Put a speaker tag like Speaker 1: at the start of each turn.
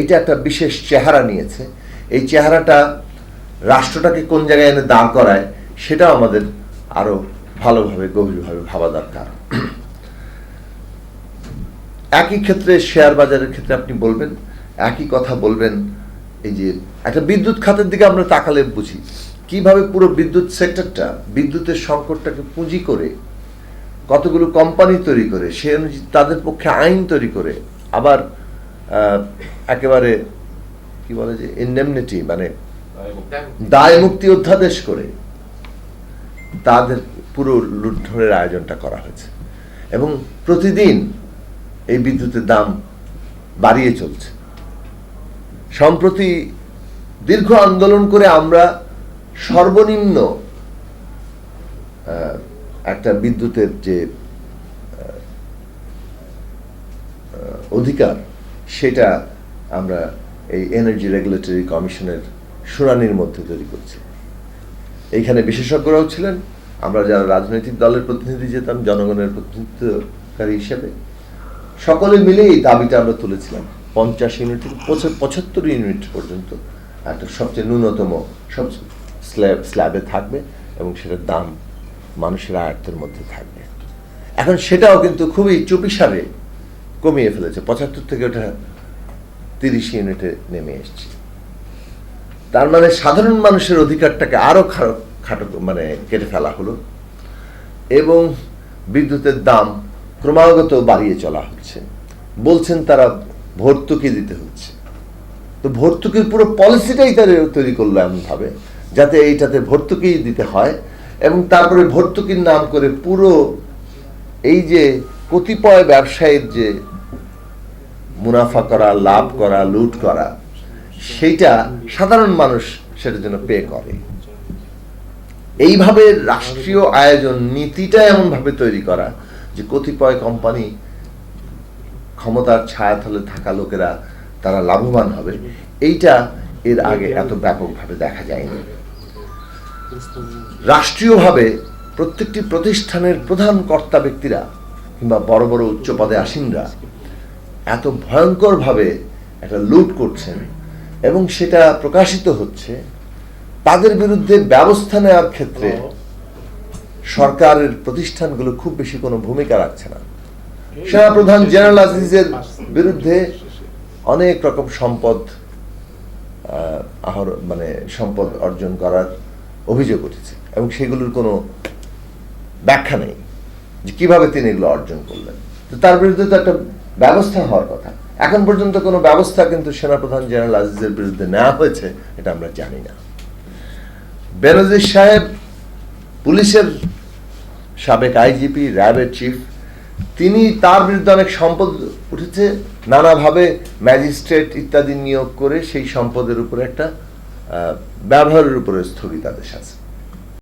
Speaker 1: এটা একটা বিশেষ চেহারা নিয়েছে। এই চেহারাটা রাষ্ট্রটাকে কোন জায়গায় এনে দাঁড় করায়, সেটাও আমাদের আরও ভালোভাবে, গভীরভাবে ভাবা দরকার। একই ক্ষেত্রে শেয়ার বাজারের ক্ষেত্রে আপনি বলবেন, একই কথা বলবেন, এই যে একটা বিদ্যুৎ খাতের দিকে আমরা তাকালে বুঝি, কীভাবে পুরো বিদ্যুৎ সেক্টরটা, বিদ্যুতের সংকটটাকে পুঁজি করে, কতগুলো কোম্পানি তৈরি করে, সে অনুযায়ী তাদের পক্ষে আইন তৈরি করে, আবার একেবারে কি বলে যে ইন্ডেমনিটি মানে দায় মুক্তি অধ্যাদেশ করে তাদের পুরো লুণ্ঠনের আয়োজনটা করা হয়েছে। এবং প্রতিদিন এই বিদ্যুতের দাম বাড়িয়ে চলছে। সম্প্রতি দীর্ঘ আন্দোলন করে আমরা সর্বনিম্ন একটা বিদ্যুতের যে অধিকার সেটা আমরা এই এনার্জি রেগুলেটরি কমিশনের শুনানির মধ্যে তৈরি করছি। এইখানে বিশেষজ্ঞরাও ছিলেন। আমরা যারা রাজনৈতিক দলের প্রতিনিধি যেতাম, জনগণের প্রতিনিধিত্বকারী হিসেবে। সকলে মিলে এই দাবিটা আমরা তুলেছিলাম। পঞ্চাশ ইউনিট পঁচাত্তর ইউনিট পর্যন্ত একটা সবচেয়ে ন্যূনতম সব স্ল্যাব স্ল্যাবে থাকবে এবং সেটার দাম মানুষের আয়ত্তের মধ্যে থাকবে। এখন সেটাও কিন্তু খুবই চুপিসারে কমিয়ে ফেলেছে। পঁচাত্তর থেকে ওটা তিরিশ ইউনিটে নেমে এসছে। তার মানে সাধারণ মানুষের অধিকারটাকে আরও খারাপ খাটো মানে কেটে ফেলা হলো এবং বিদ্যুতের দাম ক্রমাগত বাড়িয়ে চলা হচ্ছে। বলছেন তারা ভর্তুকি দিতে হচ্ছে। তো ভর্তুকির পুরো পলিসিটাই তারা তৈরি করল এমনভাবে, যাতে এইটাতে ভর্তুকি দিতে হয় এবং তারপরে ভর্তুকির নাম করে পুরো এই যে কতিপয় ব্যবসায়ীর যে মুনাফা করা, লাভ করা, লুট করা, সেইটা সাধারণ মানুষ সেটার জন্য পে করে। এইভাবে রাষ্ট্রীয় আয়োজন নীতিটা এমন ভাবে তৈরি করা যে কতিপয় কোম্পানি ক্ষমতার ছায়াতলে থাকা লোকেরা তারা লাভবান হবে, এইটা এর আগে এত ব্যাপকভাবে দেখা যায়নি। রাষ্ট্রীয়ভাবে প্রত্যেকটি প্রতিষ্ঠানের প্রধান কর্তা ব্যক্তিরা কিংবা বড় বড় উচ্চ পদে আসীনরা এত ভয়ঙ্করভাবে একটা লুট করছেন এবং সেটা প্রকাশিত হচ্ছে তাদের বিরুদ্ধে ব্যবস্থা নেওয়ার ক্ষেত্রে সরকারের প্রতিষ্ঠানগুলো খুব বেশি কোনো ভূমিকা রাখছে না। সেনাপ্রধান জেনারেল আজিজের বিরুদ্ধে অনেক রকম সম্পদ আহ, আহর মানে সম্পদ অর্জন করার অভিযোগ উঠেছে এবং সেগুলোর কোনো ব্যাখ্যা নেই যে কীভাবে তিনি এগুলো অর্জন করলেন। তো তার বিরুদ্ধে তো একটা ব্যবস্থা হওয়ার কথা। এখন পর্যন্ত কোনো ব্যবস্থা কিন্তু সেনাপ্রধান জেনারেল আজিজের বিরুদ্ধে নেওয়া হয়েছে, এটা আমরা জানি না। বেনজির সাহেব পুলিশের সাবেক আইজিপি, র্যাবের চিফ, তিনি তার বিরুদ্ধে অনেক সম্পদ উঠেছে, নানাভাবে ম্যাজিস্ট্রেট ইত্যাদি নিয়োগ করে সেই সম্পদের উপরে একটা ব্যবহারের উপরে স্থগিতাদেশ আছে।